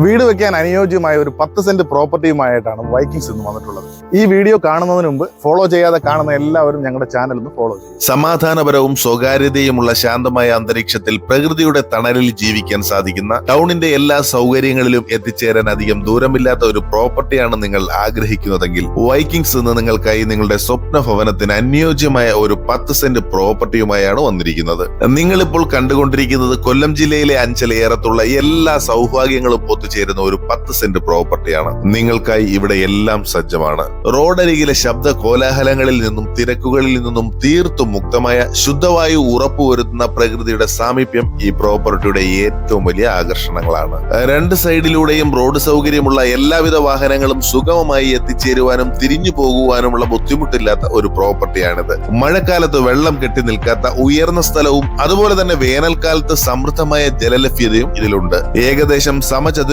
വീട് വെക്കാൻ അനുയോജ്യമായ ഒരു പത്ത് സെന്റ് പ്രോപ്പർട്ടിയുമായിട്ടാണ് വൈക്കിങ്സ് ഇന്ന് വന്നിട്ടുള്ളത്. ഈ വീഡിയോ കാണുന്നതിന് മുമ്പ് ഫോളോ ചെയ്യാതെ കാണുന്ന എല്ലാവരും ഞങ്ങളുടെ ചാനൽ ഒന്ന് ഫോളോ ചെയ്യും സമാധാനപരവും സ്വകാര്യതയുമുള്ള ശാന്തമായ അന്തരീക്ഷത്തിൽ പ്രകൃതിയുടെ തണലിൽ ജീവിക്കാൻ സാധിക്കുന്ന ടൗണിന്റെ എല്ലാ സൗകര്യങ്ങളിലും എത്തിച്ചേരാൻ അധികം ദൂരമില്ലാത്ത ഒരു പ്രോപ്പർട്ടിയാണ് നിങ്ങൾ ആഗ്രഹിക്കുന്നതെങ്കിൽ വൈക്കിങ്സ് എന്ന് നിങ്ങൾക്കായി നിങ്ങളുടെ സ്വപ്ന ഭവനത്തിന് അനുയോജ്യമായ ഒരു പത്ത് സെന്റ് പ്രോപ്പർട്ടിയുമായാണ് വന്നിരിക്കുന്നത്. നിങ്ങളിപ്പോൾ കണ്ടുകൊണ്ടിരിക്കുന്നത് കൊല്ലം ജില്ലയിലെ അഞ്ചലേറത്തുള്ള എല്ലാ സൗഭാഗ്യങ്ങളും ഒത്തുചേരുന്ന ഒരു പത്ത് സെന്റ് പ്രോപ്പർട്ടിയാണ് നിങ്ങൾക്കായി ഇവിടെ എല്ലാം സജ്ജമാണ്. റോഡരികിലെ ശബ്ദ കോലാഹലങ്ങളിൽ നിന്നും തിരക്കുകളിൽ നിന്നും തീർത്തും മുക്തമായ ശുദ്ധവായു ഉറപ്പുവരുത്തുന്ന പ്രകൃതിയുടെ സാമീപ്യം ഈ പ്രോപ്പർട്ടിയുടെ ഏറ്റവും വലിയ ആകർഷണങ്ങളാണ്. രണ്ട് സൈഡിലൂടെയും റോഡ് സൗകര്യമുള്ള എല്ലാവിധ വാഹനങ്ങളും സുഗമമായി എത്തിച്ചേരുവാനും തിരിഞ്ഞു പോകുവാനുമുള്ള ബുദ്ധിമുട്ടില്ലാത്ത ഒരു പ്രോപ്പർട്ടിയാണിത് മഴക്കാലത്ത് വെള്ളം കെട്ടി നിൽക്കാത്ത ഉയർന്ന സ്ഥലവും അതുപോലെ തന്നെ വേനൽക്കാലത്ത് സമൃദ്ധമായ ജലലഭ്യതയും ഇതിലുണ്ട്. ഏകദേശം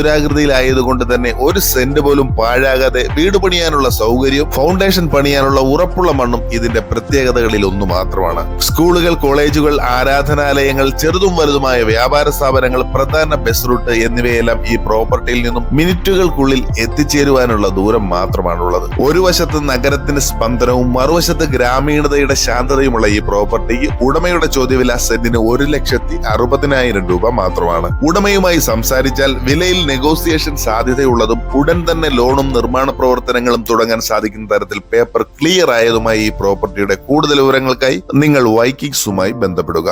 സമചതുരാകൃതിയിലായതുകൊണ്ട് തന്നെ ഒരു സെന്റ് പോലും പാഴാകാതെ വീട് പണിയാനുള്ള സൗകര്യവും ഫൗണ്ടേഷൻ പണിയാനുള്ള ഉറപ്പുള്ള മണ്ണും ഇതിന്റെ പ്രത്യേകതകളിൽ ഒന്ന് മാത്രമാണ്. സ്കൂളുകൾ കോളേജുകൾ ആരാധനാലയങ്ങൾ ചെറുതും വലുതുമായ വ്യാപാര സ്ഥാപനങ്ങൾ പ്രധാന ബസ് റൂട്ട് എന്നിവയെല്ലാം ഈ പ്രോപ്പർട്ടിയിൽ നിന്നും മിനിറ്റുകൾക്കുള്ളിൽ എത്തിച്ചേരുവാനുള്ള ദൂരം മാത്രമാണുള്ളത്. ഒരു വശത്ത് നഗരത്തിന്റെ സ്പന്ദനവും മറുവശത്ത് ഗ്രാമീണതയുടെ ശാന്തതയുമുള്ള ഈ പ്രോപ്പർട്ടിക്ക് ഉടമയുടെ ചോദ്യവില സെന്റിന് ഒരു ലക്ഷത്തി അറുപതിനായിരം രൂപ മാത്രമാണ്. ഉടമയുമായി സംസാരിച്ചാൽ വിലയിൽ നെഗോസിയേഷൻ സാധ്യതയുള്ളതും ഉടൻ തന്നെ ലോണും നിർമ്മാണ പ്രവർത്തനങ്ങളും തുടങ്ങാൻ സാധിക്കുന്ന തരത്തിൽ പേപ്പർ ക്ലിയർ ആയതുമായി ഈ പ്രോപ്പർട്ടിയുടെ കൂടുതൽ വിവരങ്ങൾക്കായി നിങ്ങൾ വൈക്കിങ്സുമായി ബന്ധപ്പെടുക.